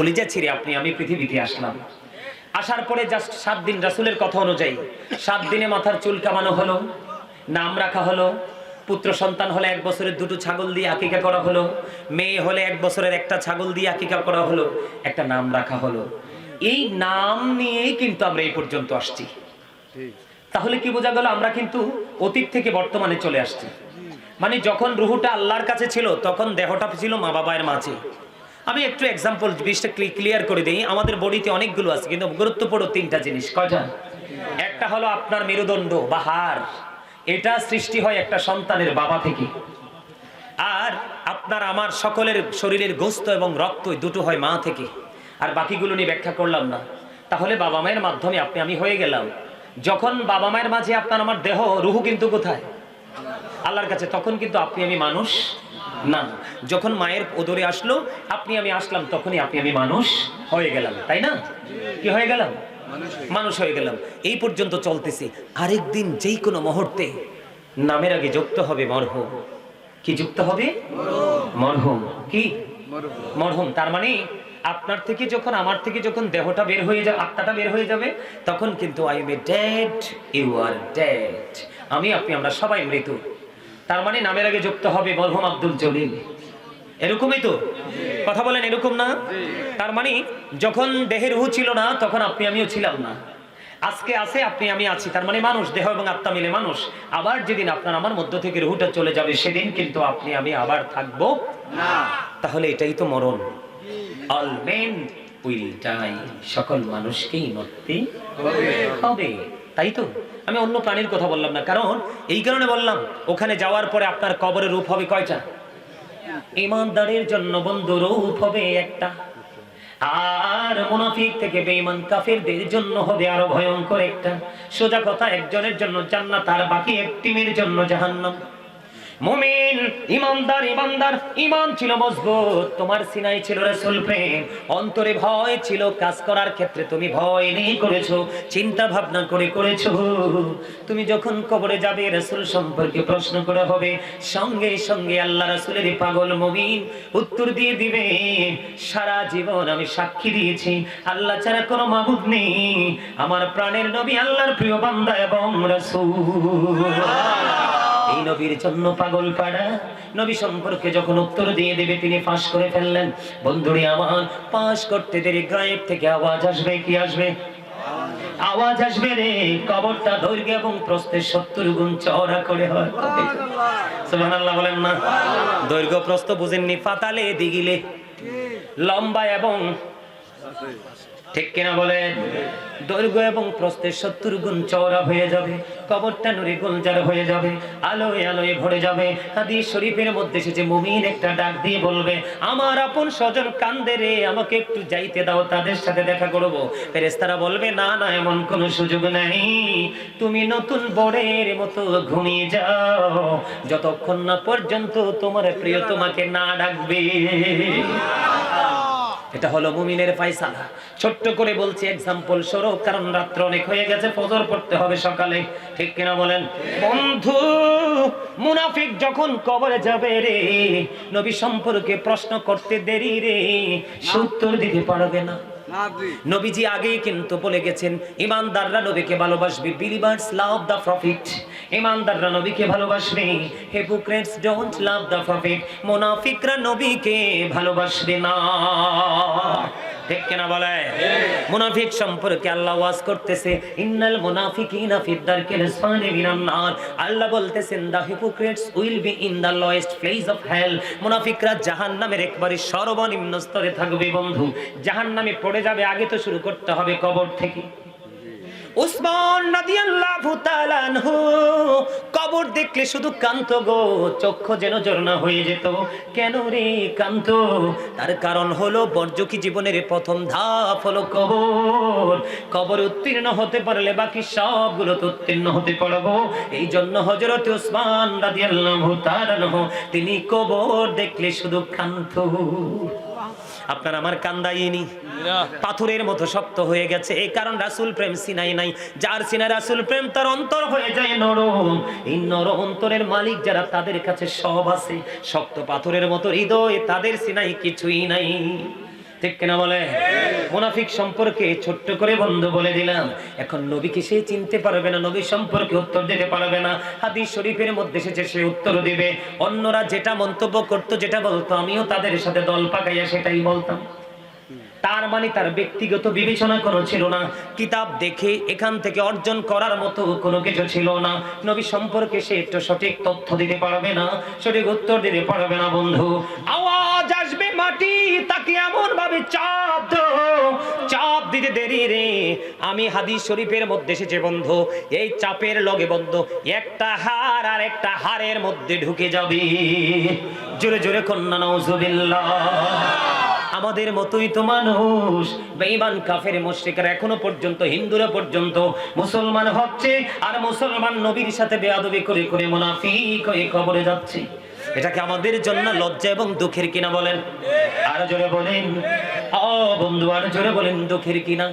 কলিজা ছিঁড়ে আপনি, আমি পৃথিবীতে আসলাম। আসার পরে জাস্ট সাত দিন রাসুলের কথা অনুযায়ী, সাত দিনে মাথার চুল কামানো হলো, নাম রাখা হলো, পুত্র সন্তান হলে এক বছরের দুটো ছাগল দিয়ে আকিকা করা হলো, মেয়ে হলে এক বছরের একটা ছাগল দিয়ে আকিকা করা হলো, একটা নাম রাখা হলো। এই নাম নিয়েই কিন্তু আমরা এই পর্যন্ত আসছি। তাহলে কি বোঝা গেল, আমরা কিন্তু অতীত থেকে বর্তমানে চলে আসছি। মানে যখন রুহুটা আল্লাহর কাছে ছিল, তখন দেহটা ছিল মা বাবার মাঝে। আমি একটু এক্সাম্পল বিষয়টা ক্লিয়ার করে দিই। আমাদের বডিতে অনেকগুলো আছে, কিন্তু গুরুত্বপূর্ণ তিনটা জিনিস। কয়টা একটা হলো আপনার মেরুদণ্ড বা হাড়। এটা সৃষ্টি হয় একটা সন্তানের বাবা থেকে। আর আপনার আমার সকলের শরীরের গোস্ত এবং রক্ত দুটো হয় মা থেকে। আর বাকিগুলো নিয়ে ব্যাখ্যা করলাম না। তাহলে বাবা মায়ের মাধ্যমে আপনি, আমি হয়ে গেলাম। যখন বাবা মায়ের মাঝে আপনার আমার দেহ, রুহু কিন্তু কোথায়? আল্লাহর কাছে। তখন কিন্তু আপনি, আমি মানুষ। না যখন মায়ের ওদরে আসলো আপনি আমি আসলাম তখনই আপনি আমি মানুষ হয়ে গেলাম তাই না? কি হয়ে গেলাম? মানুষ হয়ে গেলাম। এই পর্যন্ত চলতেছে। আরেকদিন যেই কোনো মুহূর্তে নামের আগে যুক্ত হবে মরহুম। কি যুক্ত হবে? মরহুম। কি? মরহুম। তার মানে আপনার থেকে যখন আমার থেকে যখন দেহটা বের হয়ে যাবে আত্মাটা বের হয়ে যাবে তখন কিন্তু I am a dead you are dead আমি আপনি আমরা সবাই মৃত। তার মানে নামের আগে যুক্ত হবে মরহুম আব্দুল জলিল। এরকমই তো? কথা বলেন এরকম না? তার মানে যখন দেহের রুহু ছিল না তখন আপনি আমিও ছিলাম না। আজকে আছে আপনি আমি আছি। তার মানে মানুষ দেহ এবং আত্মা মিলে মানুষ। আবার যেদিন আপনার আমার মধ্য থেকে রুহুটা চলে যাবে সেদিন কিন্তু আপনি আমি আবার থাকব। তাহলে এটাই তো মরণ। অল মেন উইল ডাই সকল মানুষকেই মরতে হবে। তাই তো? আমি অন্য প্রাণীর কথা বললাম না। কারণ এই কারণে বললাম, ওখানে যাওয়ার পরে আপনার কবরের রূপ হবে কয়টা? ইমানদারের জন্য বন্ধু, রূপ হবে একটা। আর মুনাফিক থেকে বেঈমান কাফেরদের জন্য হবে আরও ভয়ঙ্কর একটা। সোজা কথা, একজনের জন্য জান্নাত আর বাকি এক টিমের জন্য জাহান্নাম। মুমিন, ইমানদার ইমানদার ইমান ছিল মজবুত। তোমার সিনাই ছিল রাসূল প্রেম। অন্তরে ভয় ছিল, কাজ করার ক্ষেত্রে তুমি ভয় নেই করেছ, চিন্তা ভাবনা করে করেছ। তুমি যখন কবরে যাবে, রাসূল সম্পর্কে প্রশ্ন করা হবে। সঙ্গে সঙ্গে আল্লাহ রাসূলের পাগল মুমিন উত্তর দিয়ে দিবে, সারা জীবন আমি সাক্ষী দিয়েছি, আল্লাহ ছাড়া কোনো মাবুদ নেই। আমার প্রাণের নবী আল্লাহর প্রিয় বান্দা এবং রাসূল। নবীর জন্য পাগল পাড়া। নবী সম্পর্কে যখন উত্তর দিয়ে দেবে, তিনি ফাঁস করে ফেললেন। বন্ধুরে আমার পাশ করতে দেরি, গায়েব থেকে আওয়াজ আসবে, কি আসবে? আওয়াজ আসবে রে, কবরটা দৈর্ঘ্য এবং প্রস্থে সত্তর গুণ চওড়া করে হয়। বলেন না? দৈর্ঘ্য, প্রস্থ বুঝেননি পাতালে দিগিলে। লম্বা এবং ঠিক কিনা বলেন? দৈর্ঘ্য এবং প্রস্থের সত্তর গুণ চওড়া হয়ে যাবে, কবরটা নুরে গুলজার হয়ে যাবে, আলোয় আলোয় ভরে যাবে। হাদিস শরীফের মধ্যে এসেছে, মুমিন একটা ডাক দিয়ে বলবে, আমার আপন স্বজন কান্দে রে, আমাকে একটু যাইতে দাও, তাদের সাথে দেখা করব। ফেরেশতারা বলবে, না না, এমন কোনো সুযোগ নাই। তুমি নতুন বড়ের মতো ঘুমিয়ে যাও। যতক্ষণ না পর্যন্ত তোমার প্রিয় তোমাকে না ডাকবে। এটা হলো মুমিনের ফায়সালা। ছোট্ট করে বলছি এক্সাম্পল স্বরূপ, কারণ রাত্র অনেক হয়ে গেছে, ফজর পড়তে হবে সকালে। ঠিক কিনা বলেন? বন্ধু, মুনাফিক যখন কবরে যাবে রে, নবী সম্পর্কে প্রশ্ন করতে দেরি রে সত্তর দিতে পারবে না। নবীজি আগেই কিন্তু বলে গেছেন, ইমানদাররা নবীকে ভালোবাসবে বিলিভার্স লাভ দ্য প্রফিট ইমানদাররা নবীকে ভালোবাসবে hypocrites don't love the prophet মুনাফিকরা নবীকে ভালোবাসবে না। ঠিক কিনা বলে? মুনাফিক সম্পর্কে আল্লাহ ওয়াজ করতেছে, ইন্নাল মুনাফিকিনা ফি দারকিল আসফালি মিনান আল্লাহ বলতেছেন the hypocrites will be in the lowest place of hell মুনাফিকরা জাহান্নামের একবারে সর্বনিম্ন স্তরে থাকবে, বন্ধু। জাহান্নামে পড়ে যাবে, আগে তো শুরু করতে হবে কবর থেকে। উসমান রাদিয়াল্লাহু তাআলা আনহু কবর দেখলে শুধু কান্ত গো চক্ষু যেন ঝর্ণা হয়ে যেত। কেন রে কান্ত তার কারণ হলো বর্জকি জীবনের প্রথম ধাপ হলো কবর। কবর উত্তীর্ণ হতে পারলে বাকি সবগুলো তো উত্তীর্ণ হতে পারব। এই জন্য হযরত উসমান রাদিয়াল্লাহু তাআলা আনহু তিনি কবর দেখলে শুধু কান্ত আপনার আমার কান্দাইনি। পাথরের মতো শক্ত হয়ে গেছে। এই কারণ রাসুল প্রেম সিনাই নাই। যার সিনা রাসুল প্রেম তার অন্তর হয়ে যায় নরম। এই নরম অন্তরের মালিক যারা তাদের কাছে সব আছে, শক্ত পাথরের মতো হৃদয়, তাদের সিনাই কিছুই নাই। বলে? সম্পর্কে ছোট্ট করে বন্ধু বলে দিলাম, এখন নবীকে সে চিনতে পারবে না নবী সম্পর্কে উত্তর দিতে পারবে না। শরীফের মধ্যে এসেছে, সে উত্তর দিবে। অন্যরা যেটা মন্তব্য করতো, যেটা বলতো, আমিও তাদের সাথে দল পাকাইয়া সেটাই বলতাম। তার মানে তার ব্যক্তিগত বিবেচনা কোনো ছিল না। কিতাব দেখে এখান থেকে অর্জন করার মতো কোনো কিছু ছিল না। নবী সম্পর্কে সে একটু সঠিক তথ্য দিতে পারবে না, সঠিক উত্তর দিতে পারবে না বন্ধু। আওয়াজ আসবে মাটি, তাকে এমন ভাবে চাপ চাপ দিতে দেরি রে। আমি হাদিস শরীফের মধ্যে এসেছে বন্ধু। এই চাপের লগে বন্ধু। একটা হার আর একটা হারের মধ্যে ঢুকে যাবে। জোরে জোরে কন্যা নজুবিল্লাহ আমাদের মতোই তো মানুষ। বেঈমান, কাফের, মুশরিকরা এখনও পর্যন্ত, হিন্দুরা পর্যন্ত মুসলমান হচ্ছে আর মুসলমান নবীর সাথে বেয়াদবি করে করে মুনাফিক হয়ে কবরে যাচ্ছে। এটাকে আমাদের জন্য লজ্জা এবং দুঃখের কিনা বলেন? আর জোরে বলেন। ও বন্ধু, আর জোরে বলেন, দুঃখের কিনা?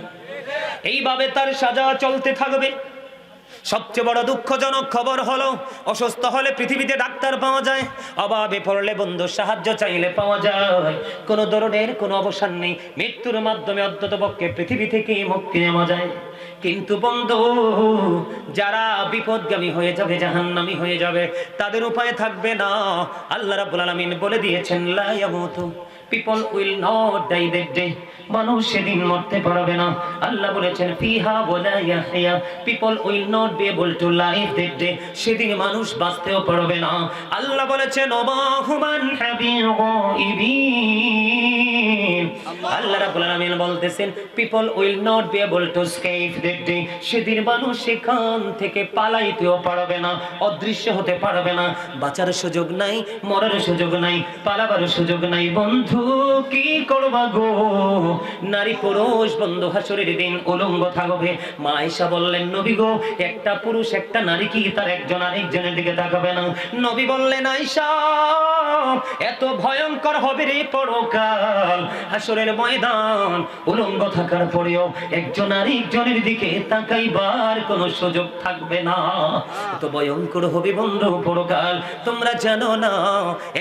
এইভাবে তার সাজা চলতে থাকবে। সবচেয়ে বড় দুঃখজনক খবর হলো, অসুস্থ হলে পৃথিবীতে ডাক্তার পাওয়া যায়, অভাবে পড়লে বন্ধু সাহায্য চাইলে পাওয়া যায়। কোনো ধরনের কোনো অবসান নেই, মৃত্যুর মাধ্যমে অন্তত পক্ষে পৃথিবী থেকে মুক্তি নেওয়া যায়। কিন্তু বন্ধু, যারা বিপদগামী হয়ে যাবে, জাহান্নামী হয়ে যাবে, তাদের উপায় থাকবে না। আল্লাহ রাব্বুল আলামিন বলে দিয়েছেন, লা ইয়ামুতু people will not die that day মানুষ সেদিন মরতে পারবে না। আল্লাহ বলেছেন, ফিহা ওয়ালা ইয়াহইয়া। People will not be able to live that day সেদিন মানুষ বাঁচতেও পারবে না। আল্লাহ বলেছেন ওমাহুমান হাবিবিন বাঁচার সুযোগ নাই, মরার সুযোগ নাই, পালাবার সুযোগ নাই। বন্ধু, কি করবা গো? নারী পুরুষ, বন্ধু হাসরের দিন উলঙ্গ থাকবে। মা আয়েশা বললেন, নবী গো, একটা পুরুষ, একটা নারী কি তার একজন আরেকজনের দিকে তাকাবে না? নবী বললেন, আয়েশা, এত ভয়ঙ্কর হবে রে পরকাল। হাসরের ময়দান উলঙ্গ থাকার পরেও একজন আরেকজনের দিকে তাকাইবার কোনো সুযোগ থাকবে না। এত ভয়ঙ্কর হবে বন্ধু পরকাল তোমরা জানো না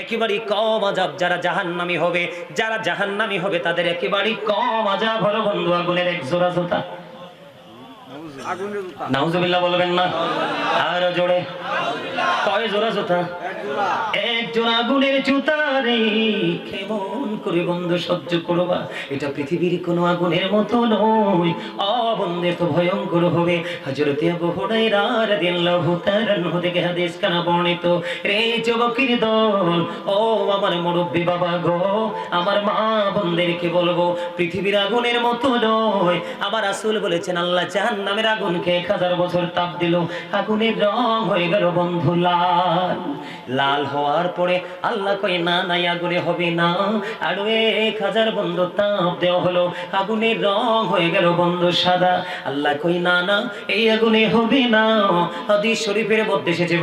একেবারে কম আজাব যারা জাহান্নামী হবে যারা জাহান্নামী হবে তাদের একেবারে কম আজাব হলো বন্ধু আগুনের এক জোড়া জুতা। নাউজুবিল্লাহ বলবেন না? আর জোরে। কয় জোড়া এক জোড়া আগুনের কেমন করে বন্ধু সহ্য করবা? এটা পৃথিবীর আগুনের মতো নয়। অবন্ধে তো ভয়ঙ্কর হবে। হাদিস কানা বর্ণিত, রে দল, ও আমার মুরব্বি বাবা গো, আমার মা বোনদেরকে বলব, পৃথিবীর আগুনের মতো নয়। আমার রাসূল বলেছেন, আল্লাহ জাহান্নামের আগুনকে এক হাজার বছর তাপ দিল। আগুনের রং হয়ে গেল বন্ধু লাল লাল হওয়ার পরে আল্লাহ কই না নাই আগুনে হবে না। আরও এক হাজার বন্ধ তাপ দেওয়া হলো। আগুনের রং হয়ে গেল বন্ধ সাদা। আল্লাহ কই না না এই আগুনে হবে না। হাদিস শরীফের মধ্যে এসেছে